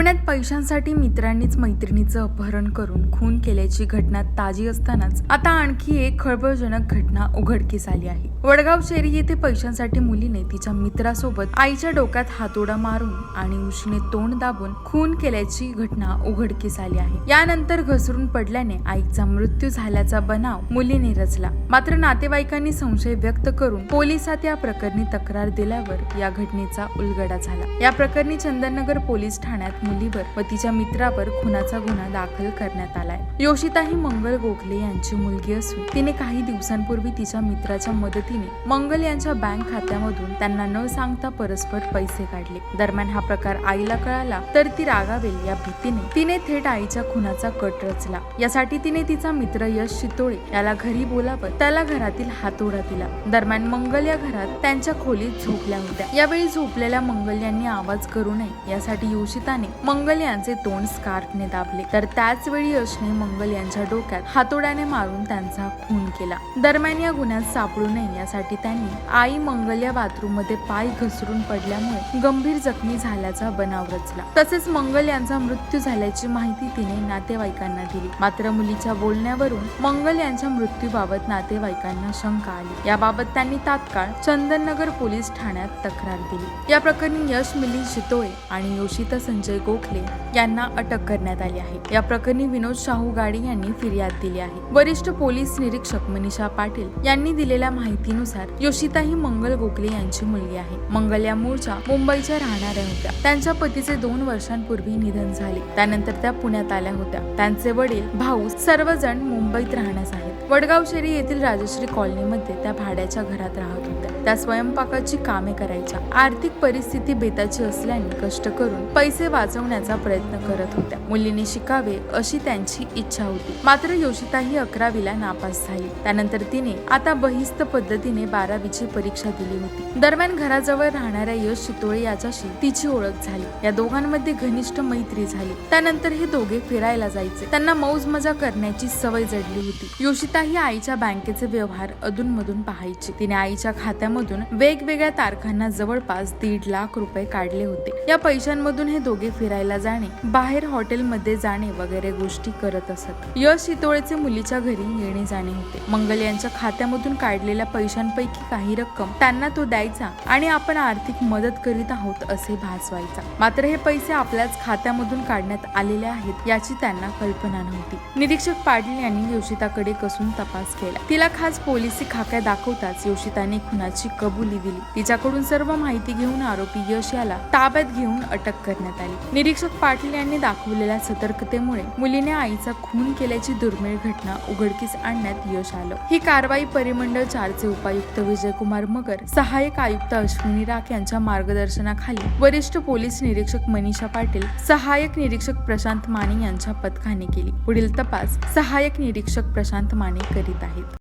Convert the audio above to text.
पुण्यात पैशांसाठी मित्रांनीच मैत्रिणीचं अपहरण करून खून केल्याची घटना ताजी असतानाच आता आणखी एक खळबळजनक घटना उघडकीस आली आहे. वडगाव शेरी येथे पैशांसाठी मुलीने तिच्या मित्रासोबत आईच्या डोक्यात हातोडा मारून आणि उशीने तोंड दाबून खून केल्याची घटना उघडकीस आली आहे. यानंतर घसरून पडल्याने आईचा मृत्यू झाल्याचा बनाव मुलीने रचला. मात्र नातेवाईकांनी संशय व्यक्त करून पोलिसात या प्रकरणी तक्रार दिल्यावर या घटनेचा उलगडा झाला. या प्रकरणी चंदननगर पोलीस ठाण्यात मुलीवर गोखलेकर व तिच्या मित्रावर खुनाचा गुन्हा दाखल करण्यात आलाय. योशिता ही मंगल गोखले यांची मुलगी असून तिने काही दिवसांपूर्वी तिच्या मित्राच्या मदतीने मंगल यांच्या बँक खात्यामधून त्यांना न सांगता परस्पर पैसे काढले. दरम्यान हा प्रकार आईला कळाला तर ती रागावेल या भीतीने तिने थेट आईच्या खुनाचा कट रचला. यासाठी तिने तिचा मित्र यश शितोळे याला घरी बोलावत त्याला घरातील हातोडा दिला. दरम्यान मंगल या घरात त्यांच्या खोलीत झोपल्या होत्या. यावेळी झोपलेल्या मंगल यांनी आवाज करू नये यासाठी योशिताने मंगल मंगल यांचे तोंड स्कार्फने दाबले. तर त्याच वेळी यशने मंगल यांच्या डोक्यात हातोड्याने मारून त्यांचा खून केला. दरम्यान या गुन्ह्यात सापडू नये यासाठी त्यांनी आई मंगल या बाथरूममध्ये पाय घसरून पडल्यामुळे गंभीर जखमी झाल्याचा बनाव रचला. तसेच मंगल यांचा मृत्यू झाल्याची माहिती तिने नातेवाईकांना दिली. मात्र मुलीच्या बोलण्यावरून मंगल यांच्या मृत्यूबाबत नातेवाईकांना शंका आली. याबाबत त्यांनी तात्काळ चंदननगर पोलीस ठाण्यात तक्रार दिली. या प्रकरणी यश मिलिंद शितोळे आणि योशिता संजय गोखले यांना अटक करण्यात आली आहे. या प्रकरणी विनोद शाहू गाडी यांनी फिर्याद दिली आहे. वरिष्ठ पोलीस निरीक्षक मनीषा पाटील यांनी दिलेल्या माहितीनुसार योशिता ही मंगल गोखले यांची मुलगी आहे. मंगल या मूळच्या मुंबईच्या राहणाऱ्या होत्या. त्यांच्या पतीचे दोन वर्षांपूर्वी निधन झाले. त्यानंतर त्या पुण्यात आल्या होत्या. त्यांचे वडील भाऊ सर्वजण मुंबईत राहण्यास आहेत. वडगाव शेरी येथील राजश्री कॉलनीमध्ये त्या भाड्याच्या घरात राहत होत्या. त्या स्वयंपाकाची कामे करायच्या. आर्थिक परिस्थिती बेताची असल्याने कष्ट करून पैसे वाचवण्याचा प्रयत्न करत होत्या. मुलीने शिकावे अशी त्यांची इच्छा होती. मात्र योशिता ही अकरावीला नापास झाली. त्यानंतर तिने आता बहिस्त पद्धतीने बारावीची परीक्षा दिली होती. दरम्यान घराजवळ राहणाऱ्या यश शितोळे याच्याशी तिची ओळख झाली. या दोघांमध्ये घनिष्ठ मैत्री झाली. त्यानंतर हे दोघे फिरायला जायचे. त्यांना मौज मजा करण्याची सवय जडली होती. योशिता ही आईच्या बँकेचे व्यवहार अधूनमधून पाहायची. तिने आईच्या खात्यामधून वेगवेगळ्या तारखांना जवळपास दीड लाख रुपये काढले होते. या पैशांमधून हे दोघे फिरायला जाणे बाहेर हॉटेलमध्ये जाणे वगैरे गोष्टी करत असत. यश शितोळेचे मुलीच्या घरी येणे जाणे होते. मंगल यांच्या खात्यामधून काढलेल्या पैशांपैकी काही रक्कम त्यांना तो द्यायचा आणि आपण आर्थिक मदत करीत आहोत असे भासवायचा. मात्र हे पैसे आपल्याच खात्यामधून काढण्यात आलेले आहेत याची त्यांना कल्पना नव्हती. निरीक्षक पाटील यांनी योशिताकडे कसून तपास केला. तिला खास पोलिसी खाक्या दाखवताच योशिताने खुनाची कबुली दिली. तिच्याकडून सर्व माहिती घेऊन आरोपी यश याला ताब्यात घेऊन अटक करण्यात आली. निरीक्षक पाटील यांनी दाखवलेल्या सतर्कतेमुळे मुलीने आईचा खून केल्याची दुर्मिळ घटना उघडकीस आणण्यात यश आलं. ही कारवाई परिमंडळ चारचे उपायुक्त विजयकुमार मगर सहाय्यक आयुक्त अश्विनी राख यांच्या मार्गदर्शनाखाली वरिष्ठ पोलीस निरीक्षक मनीषा पाटील सहाय्यक निरीक्षक प्रशांत माने यांच्या पथकाने केली. पुढील तपास सहाय्यक निरीक्षक प्रशांत माने करीत आहेत.